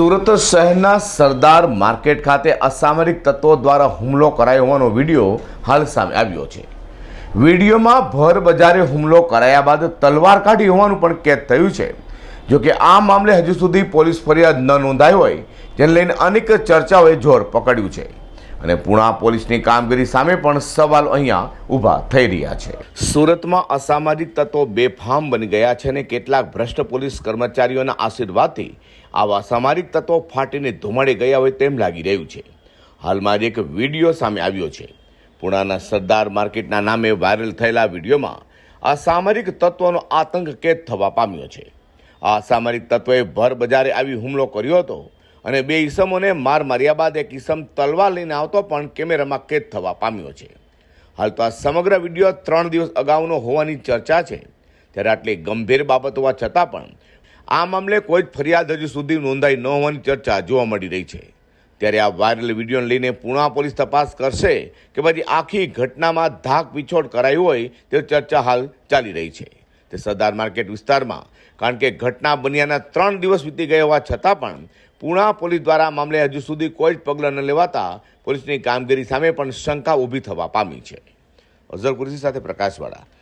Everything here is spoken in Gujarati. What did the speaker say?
સુરત શહેરના સરદાર માર્કેટ ખાતે અસામરિક તત્વો દ્વારા હુમલો કરાયો હોવાનો વીડિયો હાલ સામે આવ્યો છે. વિડીયોમાં ભર બજારે હુમલો કરાયા બાદ તલવાર કાઢી હોવાનું પણ કેદ થયું છે. જોકે આ મામલે હજુ સુધી પોલીસ ફરિયાદ ન નોંધાઈ હોય, જેને લઈને અનેક ચર્ચાઓએ જોર પકડ્યું છે. અને પુણા પોલીસની કામગીરી સામે પણ સવાલ અહીંયા ઊભા થઈ રહ્યા છે. સુરતમાં અસામાજિક તત્વો બેફામ બની ગયા છે અને કેટલાક ભ્રષ્ટ પોલીસ કર્મચારીઓના આશીર્વાદથી આવા અસામાજિક તત્વો ફાટીને ધુમાડી ગયા હોય તેમ લાગી રહ્યું છે. હાલમાં જ એક વીડિયો સામે આવ્યો છે. પુણાના સરદાર માર્કેટના નામે વાયરલ થયેલા વિડીયોમાં અસામરિક તત્વોનો આતંક કેદ થવા પામ્યો છે. આ અસામરિક તત્વોએ ભર બજારે આવી હુમલો કર્યો હતો. અને બે ઈસમોને માર માર્યા બાદ એક ઈસમ તલવાર લઈને આવતો પણ કેમેરામાં કેદ થવા પામ્યો છે. હાલ તો આ સમગ્ર વીડિયો ત્રણ દિવસ અગાઉનો હોવાની ચર્ચા છે. ત્યારે આટલી ગંભીર બાબત હોવા છતાં પણ આ મામલે કોઈ જ ફરિયાદ હજુ સુધી નોંધાઈ ન હોવાની ચર્ચા જોવા મળી રહી છે. ત્યારે આ વાયરલ વિડીયોને લઈને પૂણા પોલીસ તપાસ કરશે કે પછી આખી ઘટનામાં ધાક પીછોડ કરાયું હોય તે ચર્ચા હાલ ચાલી રહી છે. તે સરદાર માર્કેટ વિસ્તારમાં, કારણ કે ઘટના બન્યાના ત્રણ દિવસ વીતી ગયા હોવા છતાં પણ પુણા પોલીસ દ્વારા મામલે હજુ સુધી કોઈ જ પગલાં ન લેવાતા પોલીસની કામગીરી સામે પણ શંકા ઊભી થવા પામી છે. અઝર કુરશી સાથે પ્રકાશવાળા.